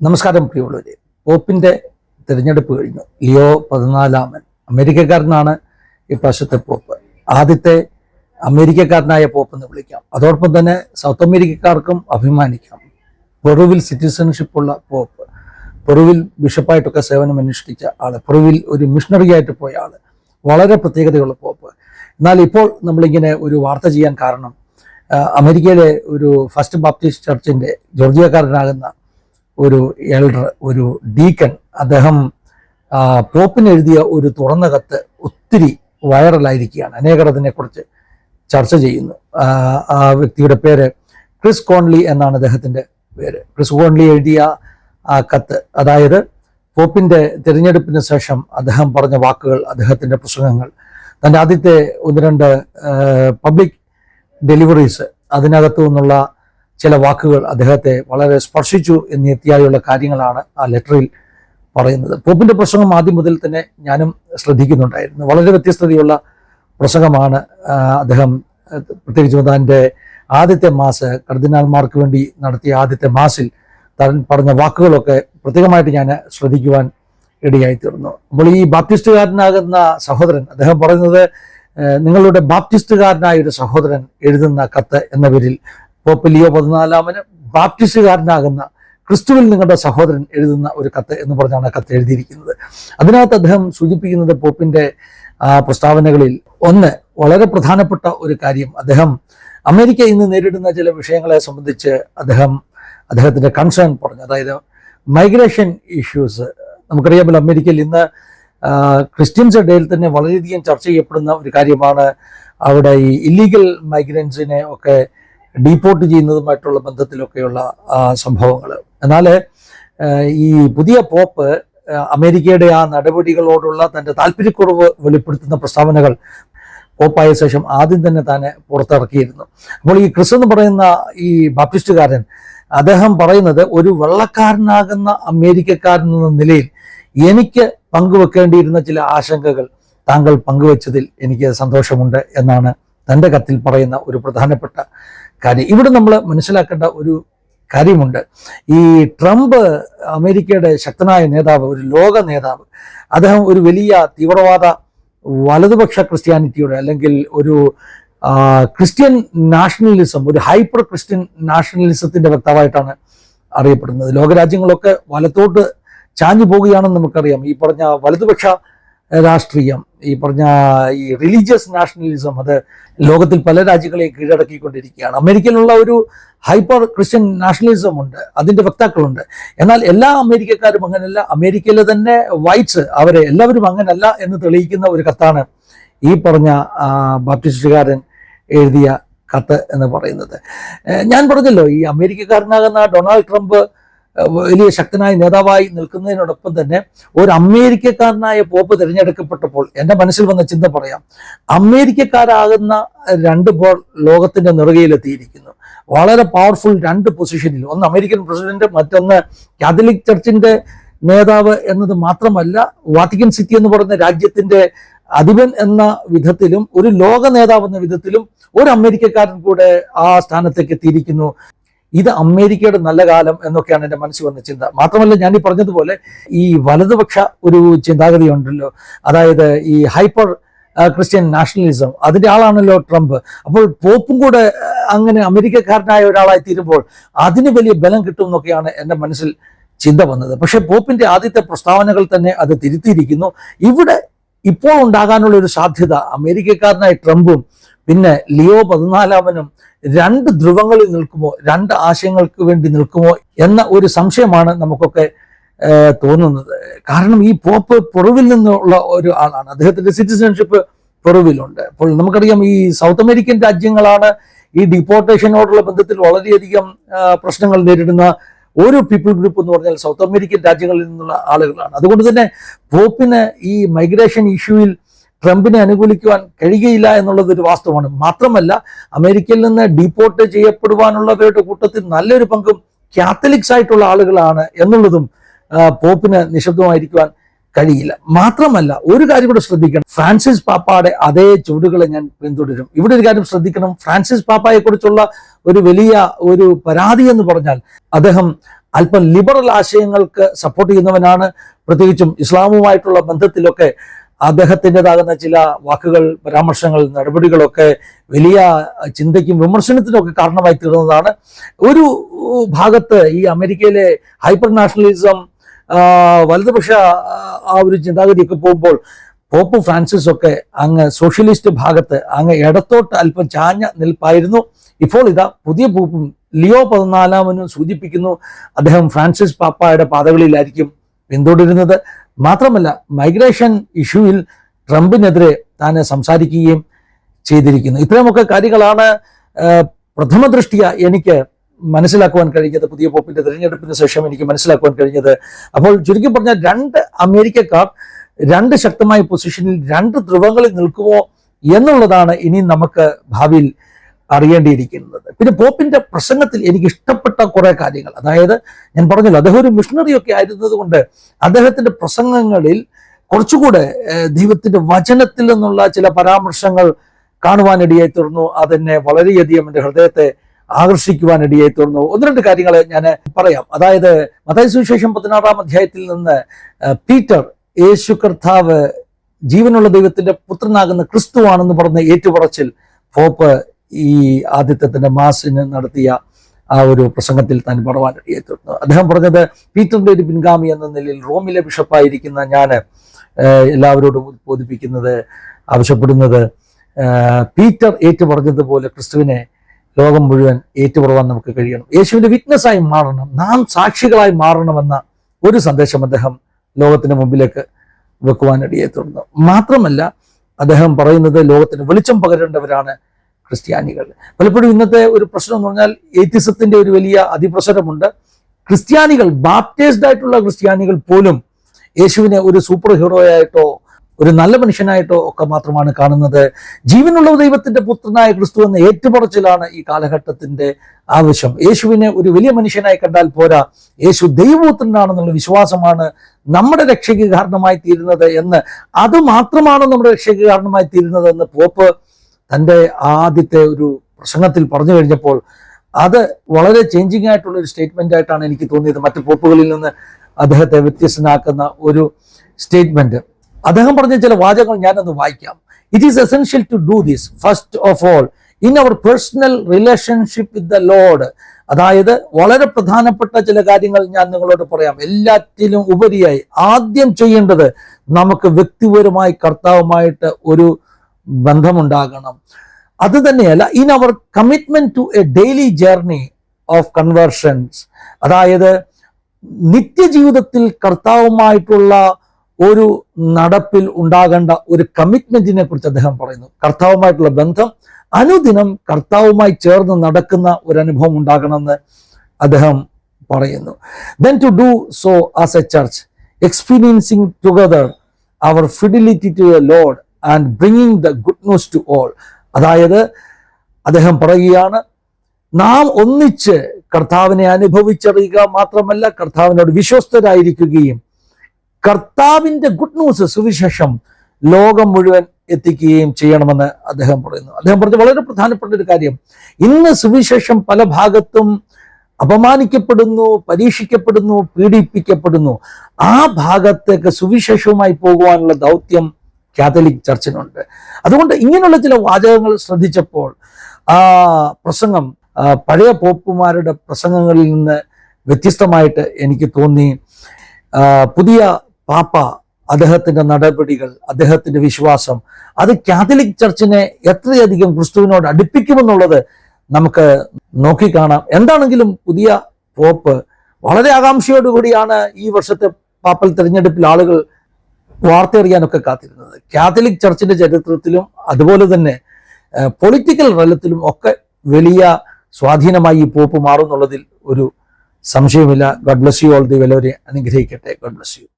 നമസ്കാരം പ്രിയമുള്ളവരെ. പോപ്പിന്റെ തിരഞ്ഞെടുപ്പ് കഴിഞ്ഞു. ലിയോ പതിനാലാമൻ അമേരിക്കക്കാരനാണ് ഈ പ്രാവശ്യത്തെ പോപ്പ്. ആദ്യത്തെ അമേരിക്കക്കാരനായ പോപ്പ് എന്ന് വിളിക്കാം. അതോടൊപ്പം തന്നെ സൗത്ത് അമേരിക്കക്കാർക്കും അഭിമാനിക്കാം. പെറുവിൽ സിറ്റിസൺഷിപ്പ് ഉള്ള പോപ്പ്. പെറുവിൽ ബിഷപ്പായിട്ടൊക്കെ സേവനം അനുഷ്ഠിച്ച ആൾ. പെറുവിൽ ഒരു മിഷണറി ആയിട്ട് പോയ ആൾ. വളരെ പ്രത്യേകതയുള്ള പോപ്പ്. എന്നാൽ ഇപ്പോൾ നമ്മളിങ്ങനെ ഒരു വാർത്ത ചെയ്യാൻ കാരണം അമേരിക്കയിലെ ഒരു ഫസ്റ്റ് ബാപ്റ്റിസ്റ്റ് ചർച്ചിന്റെ ജോർജിയക്കാരനാകുന്ന ഒരു എൽഡർ ഒരു ഡീക്കൺ അദ്ദേഹം പോപ്പിന് എഴുതിയ ഒരു തുറന്ന കത്ത് ഒത്തിരി വൈറലായിരിക്കുകയാണ്. അനേകർ അതിനെക്കുറിച്ച് ചർച്ച ചെയ്യുന്നു. ആ, വ്യക്തിയുടെ പേര് ക്രിസ് കോൺലി എന്നാണ് അദ്ദേഹത്തിന്റെ പേര്. ക്രിസ് കോൺലി എഴുതിയ ആ കത്ത് അതായത് പോപ്പിന്റെ തിരഞ്ഞെടുപ്പിന് ശേഷം അദ്ദേഹം പറഞ്ഞ വാക്കുകൾ അദ്ദേഹത്തിന്റെ പ്രസംഗങ്ങൾ തന്റെ ആദ്യത്തെ ഒന്ന് രണ്ട് പബ്ലിക് ഡെലിവറീസ് അതിനകത്തു നിന്നുള്ള ചില വാക്കുകൾ അദ്ദേഹത്തെ വളരെ സ്പർശിച്ചു എന്നെത്തിയായുള്ള കാര്യങ്ങളാണ് ആ ലെറ്ററിൽ പറയുന്നത്. പോപ്പിന്റെ പ്രസംഗം ആദ്യം മുതൽ തന്നെ ഞാനും ശ്രദ്ധിക്കുന്നുണ്ടായിരുന്നു. വളരെ വ്യത്യസ്തതയുള്ള പ്രസംഗമാണ് അദ്ദേഹം പ്രത്യേകിച്ച് തന്റെ ആദ്യത്തെ മാസ് കർദിനാൾമാർക്ക് വേണ്ടി നടത്തിയ ആദ്യത്തെ മാസിൽ താൻ പറഞ്ഞ വാക്കുകളൊക്കെ പ്രത്യേകമായിട്ട് ഞാൻ ശ്രദ്ധിക്കുവാൻ ഇടയായി തീർന്നു അപ്പോൾ ഈ ബാപ്റ്റിസ്റ്റുകാരനാകുന്ന സഹോദരൻ അദ്ദേഹം പറയുന്നത് നിങ്ങളുടെ ബാപ്റ്റിസ്റ്റുകാരനായ ഒരു സഹോദരൻ എഴുതുന്ന കത്ത് എന്ന പേരിൽ പോപ്പ് ലിയോ പതിനാലാമന് ബാപ്റ്റിസ്റ്റുകാരനാകുന്ന ക്രിസ്തുവിൽ നിങ്ങളുടെ സഹോദരൻ എഴുതുന്ന ഒരു കത്ത് എന്ന് പറഞ്ഞാണ് കത്ത് എഴുതിയിരിക്കുന്നത്. അതിനകത്ത് അദ്ദേഹം സൂചിപ്പിക്കുന്നത് പോപ്പിന്റെ ആ, പ്രസ്താവനകളിൽ ഒന്ന് വളരെ പ്രധാനപ്പെട്ട ഒരു കാര്യം. അദ്ദേഹം അമേരിക്ക ഇന്ന് നേരിടുന്ന ചില വിഷയങ്ങളെ സംബന്ധിച്ച് അദ്ദേഹം അദ്ദേഹത്തിന്റെ കൺസേൺ പറഞ്ഞു. അതായത് മൈഗ്രേഷൻ ഇഷ്യൂസ് നമുക്കറിയാമല്ലോ അമേരിക്കയിൽ ഇന്ന് ക്രിസ്ത്യൻസ് ഇടയിൽ തന്നെ വളരെയധികം ചർച്ച ചെയ്യപ്പെടുന്ന ഒരു കാര്യമാണ് അവിടെ ഈ ഇല്ലീഗൽ മൈഗ്രൻസിനെ ഒക്കെ ഡീപ്പോർട്ട് ചെയ്യുന്നതുമായിട്ടുള്ള ബന്ധത്തിലൊക്കെയുള്ള സംഭവങ്ങൾ എന്നാൽ ഈ പുതിയ പോപ്പ് അമേരിക്കയുടെ ആ നടപടികളോടുള്ള തന്റെ താല്പര്യക്കുറവ് വെളിപ്പെടുത്തുന്ന പ്രസ്താവനകൾ പോപ്പായ ശേഷം ആദ്യം തന്നെ തന്നെ പുറത്തിറക്കിയിരുന്നു. അപ്പോൾ ഈ ക്രിസ് എന്ന് പറയുന്ന ഈ ബാപ്റ്റിസ്റ്റുകാരൻ അദ്ദേഹം പറയുന്നത് ഒരു വെള്ളക്കാരനാകുന്ന അമേരിക്കക്കാരൻ എന്ന നിലയിൽ എനിക്ക് പങ്കുവെക്കേണ്ടിയിരുന്ന ചില ആശങ്കകൾ താങ്കൾ പങ്കുവച്ചതിൽ എനിക്ക് സന്തോഷമുണ്ട് എന്നാണ് തന്റെ കത്തിൽ പറയുന്ന ഒരു പ്രധാനപ്പെട്ട കാര്യം ഇവിടെ നമ്മൾ മനസ്സിലാക്കേണ്ട ഒരു കാര്യമുണ്ട്. ഈ ട്രംപ് അമേരിക്കയുടെ ശക്തനായ നേതാവ് ഒരു ലോക നേതാവ് അദ്ദേഹം ഒരു വലിയ തീവ്രവാദ വലതുപക്ഷ ക്രിസ്ത്യാനിറ്റിയുടെ അല്ലെങ്കിൽ ഒരു ക്രിസ്ത്യൻ നാഷണലിസം ഒരു ഹൈപ്പർ ക്രിസ്ത്യൻ നാഷണലിസത്തിന്റെ വക്താവായിട്ടാണ് അറിയപ്പെടുന്നത്. ലോകരാജ്യങ്ങളൊക്കെ വലത്തോട്ട് ചാഞ്ഞു പോവുകയാണെന്ന് നമുക്കറിയാം. ഈ പറഞ്ഞ വലതുപക്ഷ രാഷ്ട്രീയം. ഈ പറഞ്ഞ ഈ റിലീജിയസ് നാഷണലിസം അത് ലോകത്തിൽ പല രാജ്യങ്ങളെയും കീഴടക്കിക്കൊണ്ടിരിക്കുകയാണ്. അമേരിക്കയിലുള്ള ഒരു ഹൈപ്പർ ക്രിസ്ത്യൻ നാഷണലിസം ഉണ്ട്. അതിന്റെ വക്താക്കളുണ്ട്. എന്നാൽ എല്ലാ അമേരിക്കക്കാരും അങ്ങനെയല്ല അമേരിക്കയിലെ തന്നെ വൈറ്റ്സ് അവരെ എല്ലാവരും അങ്ങനല്ല എന്ന് തെളിയിക്കുന്ന ഒരു കത്താണ് ഈ പറഞ്ഞ ബാപ്റ്റിസ്റ്റുകാരൻ എഴുതിയ കത്ത് എന്ന് പറയുന്നത്. ഞാൻ പറഞ്ഞല്ലോ ഈ അമേരിക്കക്കാരനാകുന്ന ഡൊണാൾഡ് ട്രംപ് വലിയ ശക്തനായ നേതാവായി നിൽക്കുന്നതിനോടൊപ്പം തന്നെ ഒരു അമേരിക്കക്കാരനായ പോപ്പ് തിരഞ്ഞെടുക്കപ്പെട്ടപ്പോൾ എന്റെ മനസ്സിൽ വന്ന ചിന്ത പറയാം. അമേരിക്കക്കാരാകുന്ന രണ്ട് പോൾ ലോകത്തിന്റെ നെറുകയിലെത്തിയിരിക്കുന്നു. വളരെ പവർഫുൾ രണ്ട് പൊസിഷനിൽ ഒന്ന് അമേരിക്കൻ പ്രസിഡന്റ് മറ്റൊന്ന് കാത്തലിക് ചർച്ചിന്റെ നേതാവ് എന്നത് മാത്രമല്ല വാത്തിക്കൻ സിറ്റി എന്ന് പറയുന്ന രാജ്യത്തിന്റെ അധിപൻ എന്ന വിധത്തിലും ഒരു ലോക നേതാവ് എന്ന വിധത്തിലും ഒരു അമേരിക്കക്കാരൻ കൂടെ ആ സ്ഥാനത്തേക്ക് എത്തിയിരിക്കുന്നു. ഇത് അമേരിക്കയുടെ നല്ല കാലം എന്നൊക്കെയാണ് എന്റെ മനസ്സിൽ വന്ന ചിന്ത. മാത്രമല്ല ഞാൻ ഈ പറഞ്ഞതുപോലെ ഈ വലതുപക്ഷ ഒരു ചിന്താഗതി ഉണ്ടല്ലോ അതായത് ഈ ഹൈപ്പർ ക്രിസ്ത്യൻ നാഷണലിസം അതിന്റെ ആളാണല്ലോ ട്രംപ്. അപ്പോൾ പോപ്പും കൂടെ അങ്ങനെ അമേരിക്കക്കാരനായ ഒരാളായി തീരുമ്പോൾ അതിന് വലിയ ബലം കിട്ടും എന്നൊക്കെയാണ് എന്റെ മനസ്സിൽ ചിന്ത വന്നത്. പക്ഷേ പോപ്പിന്റെ ആദ്യത്തെ പ്രസ്താവനകൾ തന്നെ അത് തിരുത്തിയിരിക്കുന്നു. ഇവിടെ ഇപ്പോൾ ഉണ്ടാകാനുള്ള ഒരു സാധ്യത അമേരിക്കക്കാരനായ ട്രംപും പിന്നെ ലിയോ പതിനാലാമനും രണ്ട് ധ്രുവങ്ങളിൽ നിൽക്കുമോ രണ്ട് ആശയങ്ങൾക്ക് വേണ്ടി നിൽക്കുമോ എന്ന ഒരു സംശയമാണ് നമുക്കൊക്കെ തോന്നുന്നത്. കാരണം ഈ പോപ്പ് പുറവിൽ നിന്നുള്ള ഒരു ആളാണ്. അദ്ദേഹത്തിന്റെ സിറ്റിസൺഷിപ്പ് പുറവിലുണ്ട്. അപ്പോൾ നമുക്കറിയാം ഈ സൗത്ത് അമേരിക്കൻ രാജ്യങ്ങളാണ് ഈ ഡിപ്പോർട്ടേഷനോടുള്ള ബന്ധത്തിൽ വളരെയധികം പ്രശ്നങ്ങൾ നേരിടുന്ന ഒരു പീപ്പിൾ ഗ്രൂപ്പ് എന്ന് പറഞ്ഞാൽ സൗത്ത് അമേരിക്കൻ രാജ്യങ്ങളിൽ നിന്നുള്ള ആളുകളാണ്. അതുകൊണ്ട് തന്നെ പോപ്പിന് ഈ മൈഗ്രേഷൻ ഇഷ്യൂവിൽ ട്രംപിനെ അനുകൂലിക്കുവാൻ കഴിയുകയില്ല എന്നുള്ളത് ഒരു വാസ്തവമാണ്. മാത്രമല്ല അമേരിക്കയിൽ നിന്ന് ഡീപ്പോർട്ട് ചെയ്യപ്പെടുവാനുള്ളവരുടെ കൂട്ടത്തിൽ നല്ലൊരു പങ്കും കാത്തലിക്സ് ആയിട്ടുള്ള ആളുകളാണ് എന്നുള്ളതും പോപ്പിന് നിശബ്ദമായിരിക്കുവാൻ കഴിയില്ല. മാത്രമല്ല ഒരു കാര്യം കൂടെ ശ്രദ്ധിക്കണം. ഫ്രാൻസിസ് പാപ്പായുടെ അതേ ചുവടുകളെ ഞാൻ പിന്തുടരും. ഇവിടെ ഒരു കാര്യം ശ്രദ്ധിക്കണം. ഫ്രാൻസിസ് പാപ്പായെക്കുറിച്ചുള്ള ഒരു വലിയ ഒരു പരാതി എന്ന് പറഞ്ഞാൽ അദ്ദേഹം അല്പം ലിബറൽ ആശയങ്ങൾക്ക് സപ്പോർട്ട് ചെയ്യുന്നവനാണ്. പ്രത്യേകിച്ചും ഇസ്ലാമുമായിട്ടുള്ള ബന്ധത്തിലൊക്കെ അദ്ദേഹത്തിന്റെതാകുന്ന ചില വാക്കുകൾ പരാമർശങ്ങൾ നടപടികളൊക്കെ വലിയ ചിന്തയ്ക്കും വിമർശനത്തിനൊക്കെ കാരണമായി തീർന്നതാണ്. ഒരു ഭാഗത്ത് ഈ അമേരിക്കയിലെ ഹൈപ്പർ നാഷണലിസം വലതുപക്ഷ ആ ഒരു ചിന്താഗതിയൊക്കെ പോകുമ്പോൾ പോപ്പ് ഫ്രാൻസിസ് ഒക്കെ അങ്ങ് സോഷ്യലിസ്റ്റ് ഭാഗത്ത് അങ്ങ് ഇടത്തോട്ട് അല്പം ചാഞ്ഞ നിൽപ്പായിരുന്നു. ഇപ്പോൾ ഇതാ പുതിയ പോപ്പും ലിയോ പതിനാലാമനും സൂചിപ്പിക്കുന്നു അദ്ദേഹം ഫ്രാൻസിസ് പാപ്പായുടെ പാതകളിലായിരിക്കും പിന്തുടരുന്നത്. മാത്രമല്ല മൈഗ്രേഷൻ ഇഷ്യൂവിൽ ട്രംപിനെതിരെ താൻ സംസാരിക്കുകയും ചെയ്തിരിക്കുന്നു. ഇത്രയുമൊക്കെ കാര്യങ്ങളാണ് പ്രഥമ ദൃഷ്ടിയ എനിക്ക് മനസ്സിലാക്കുവാൻ കഴിഞ്ഞത് പുതിയ പോപ്പിന്റെ തിരഞ്ഞെടുപ്പിന് ശേഷം എനിക്ക് മനസ്സിലാക്കുവാൻ കഴിഞ്ഞത്. അപ്പോൾ ചുരുക്കി പറഞ്ഞാൽ രണ്ട് അമേരിക്കക്കാർ രണ്ട് ശക്തമായ പൊസിഷനിൽ രണ്ട് ധ്രുവങ്ങളിൽ നിൽക്കുമോ എന്നുള്ളതാണ് ഇനി നമുക്ക് ഭാവിയിൽ അറിയേണ്ടിയിരിക്കുന്നത്. പിന്നെ പോപ്പിന്റെ പ്രസംഗത്തിൽ എനിക്ക് ഇഷ്ടപ്പെട്ട കുറെ കാര്യങ്ങൾ. അതായത് ഞാൻ പറഞ്ഞല്ലോ അദ്ദേഹം ഒരു മിഷണറി ഒക്കെ ആയിരുന്നത് കൊണ്ട് അദ്ദേഹത്തിന്റെ പ്രസംഗങ്ങളിൽ കുറച്ചുകൂടെ ദൈവത്തിന്റെ വചനത്തിൽ നിന്നുള്ള ചില പരാമർശങ്ങൾ കാണുവാനിടയായി തീർന്നു. അതെന്നെ വളരെയധികം എന്റെ ഹൃദയത്തെ ആകർഷിക്കുവാനിടയായി തീർന്നു. ഒന്ന് രണ്ട് കാര്യങ്ങൾ ഞാൻ പറയാം. അതായത് മത്തായി സുവിശേഷം പതിനാറാം അധ്യായത്തിൽ നിന്ന് പീറ്റർ യേശു കർത്താവ് ജീവനുള്ള ദൈവത്തിന്റെ പുത്രനാകുന്ന ക്രിസ്തുവാണെന്ന് പറഞ്ഞ ഏറ്റുപറച്ചിൽ പോപ്പ് ഈ ആദ്യത്തെ തന്നെ മാസിന് നടത്തിയ ആ ഒരു പ്രസംഗത്തിൽ താൻ പറവാനിടയായി തീർന്നു അദ്ദേഹം പറഞ്ഞത് പീറ്ററിന്റെ ഒരു പിൻഗാമി എന്ന നിലയിൽ റോമിലെ ബിഷപ്പായിരിക്കുന്ന ഞാൻ എല്ലാവരോടും ഉദ്ബോധിപ്പിക്കുന്നത് ആവശ്യപ്പെടുന്നത് പീറ്റർ ഏറ്റുപറഞ്ഞതുപോലെ ക്രിസ്തുവിനെ ലോകം മുഴുവൻ ഏറ്റുപറവാൻ നമുക്ക് കഴിയണം. യേശുവിന്റെ വിറ്റ്നസ്സായി മാറണം. നാം സാക്ഷികളായി മാറണമെന്ന ഒരു സന്ദേശം അദ്ദേഹം ലോകത്തിന് മുമ്പിലേക്ക് വെക്കുവാനിടയെ തുടർന്നു മാത്രമല്ല അദ്ദേഹം പറയുന്നത് ലോകത്തിന് വെളിച്ചം പകരേണ്ടവരാണ് ക്രിസ്ത്യാനികൾ. പലപ്പോഴും ഇന്നത്തെ ഒരു പ്രശ്നം എന്ന് പറഞ്ഞാൽ ഏത്യസത്തിന്റെ ഒരു വലിയ അതിപ്രസരമുണ്ട്. ക്രിസ്ത്യാനികൾ ബാപ്റ്റൈസ്ഡ് ആയിട്ടുള്ള ക്രിസ്ത്യാനികൾ പോലും യേശുവിനെ ഒരു സൂപ്പർ ഹീറോയായിട്ടോ ഒരു നല്ല മനുഷ്യനായിട്ടോ ഒക്കെ മാത്രമാണ് കാണുന്നത്. ജീവനുള്ള ദൈവത്തിന്റെ പുത്രനായ ക്രിസ്തു എന്ന ഏറ്റുപറച്ചിലാണ് ഈ കാലഘട്ടത്തിന്റെ ആവശ്യം. യേശുവിനെ ഒരു വലിയ മനുഷ്യനായി കണ്ടാൽ പോരാ. യേശു ദൈവപുത്രനാണെന്നുള്ള വിശ്വാസമാണ് നമ്മുടെ രക്ഷയ്ക്ക് കാരണമായി തീരുന്നത് എന്ന്. അത് മാത്രമാണ് നമ്മുടെ രക്ഷയ്ക്ക് കാരണമായി തീരുന്നത് എന്ന് പോപ്പ് തന്റെ ആദ്യത്തെ ഒരു പ്രസംഗത്തിൽ പറഞ്ഞു കഴിഞ്ഞപ്പോൾ അത് വളരെ ചേഞ്ചിങ് ആയിട്ടുള്ള ഒരു സ്റ്റേറ്റ്മെന്റ് ആയിട്ടാണ് എനിക്ക് തോന്നിയത്. മറ്റു പോപ്പുകളിൽ നിന്ന് അദ്ദേഹത്തെ വ്യത്യസ്തനാക്കുന്ന ഒരു സ്റ്റേറ്റ്മെന്റ് അദ്ദേഹം പറഞ്ഞ ചില വാചകങ്ങൾ ഞാനൊന്ന് വായിക്കാം. It is essential to do this first of all in our personal relationship with the lord അതായത് വളരെ പ്രധാനപ്പെട്ട ചില കാര്യങ്ങൾ ഞാൻ നിങ്ങളോട് പറയാം. എല്ലാറ്റിലും ഉപരിയായി ആദ്യം ചെയ്യേണ്ടത് നമുക്ക് വ്യക്തിപരമായി കർത്താവുമായിട്ട് ഒരു ബന്ധമുണ്ടാകണം. അത് തന്നെയല്ല in our commitment to a daily journey of conversions അതായത് നിത്യജീവിതത്തിൽ കർത്താവുമായിട്ടുള്ള ഒരു നടപ്പിൽ ഉണ്ടാകേണ്ട ഒരു കമ്മിറ്റ്മെന്റിനെ കുറിച്ച് അദ്ദേഹം പറയുന്നു. കർത്താവുമായിട്ടുള്ള ബന്ധം അനുദിനം കർത്താവുമായി ചേർന്ന് നടക്കുന്ന ഒരു അനുഭവം ഉണ്ടാകണമെന്ന് അദ്ദേഹം പറയുന്നു. Then to do so as a church experiencing together our fidelity to a lord and bringing the good news to all അതായത് അദ്ദേഹം പറയുകയാണ് നാം ഒന്നിച്ച് കർത്താവിനെ അനുഭവിച്ചറിയുക മാത്രമല്ല കർത്താവിനോട് വിശ്വസ്തരായിരിക്കുകയും കർത്താവിന്റെ ഗുഡ് ന്യൂസ് സുവിശേഷം ലോകം മുഴുവൻ എത്തിക്കുകയും ചെയ്യണമെന്ന് അദ്ദേഹം പറയുന്നു. അദ്ദേഹം പറഞ്ഞ വളരെ പ്രധാനപ്പെട്ട ഒരു കാര്യം ഇന്ന് സുവിശേഷം പല ഭാഗത്തും അപമാനിക്കപ്പെടുന്നു പരീക്ഷിക്കപ്പെടുന്നു പീഡിപ്പിക്കപ്പെടുന്നു. ആ ഭാഗത്തേക്ക് സുവിശേഷവുമായി പോകുവാനുള്ള ദൗത്യം കാത്തലിക് ചർച്ചിനുണ്ട് അതുകൊണ്ട് ഇങ്ങനെയുള്ള ചില വാചകങ്ങൾ ശ്രദ്ധിച്ചപ്പോൾ ആ പ്രസംഗം പഴയ പോപ്പുമാരുടെ പ്രസംഗങ്ങളിൽ നിന്ന് വ്യത്യസ്തമായിട്ട് എനിക്ക് തോന്നി. പുതിയ പാപ്പ അദ്ദേഹത്തിന്റെ നടപടികൾ അദ്ദേഹത്തിന്റെ വിശ്വാസം അത് കാത്തലിക് ചർച്ചിനെ എത്രയധികം ക്രിസ്തുവിനോട് അടുപ്പിക്കുമെന്നുള്ളത് നമുക്ക് നോക്കിക്കാണാം. എന്താണെങ്കിലും പുതിയ പോപ്പ് വളരെ ആകാംക്ഷയോടുകൂടിയാണ് ഈ വർഷത്തെ പാപ്പൽ തിരഞ്ഞെടുപ്പിൽ ആളുകൾ വാർത്തയറിയാനൊക്കെ കാത്തിരുന്നത്. കാത്തലിക് ചർച്ചിന്റെ ചരിത്രത്തിലും അതുപോലെ തന്നെ പൊളിറ്റിക്കൽ തലത്തിലും ഒക്കെ വലിയ സ്വാധീനമായി ഈ പോപ്പ് മാറുന്നുള്ളതിൽ ഒരു സംശയമില്ല ഗഡ് ബ്ലസ് യു ഓൾ ദി വെല്ലവരെ അനുഗ്രഹിക്കട്ടെ. God bless U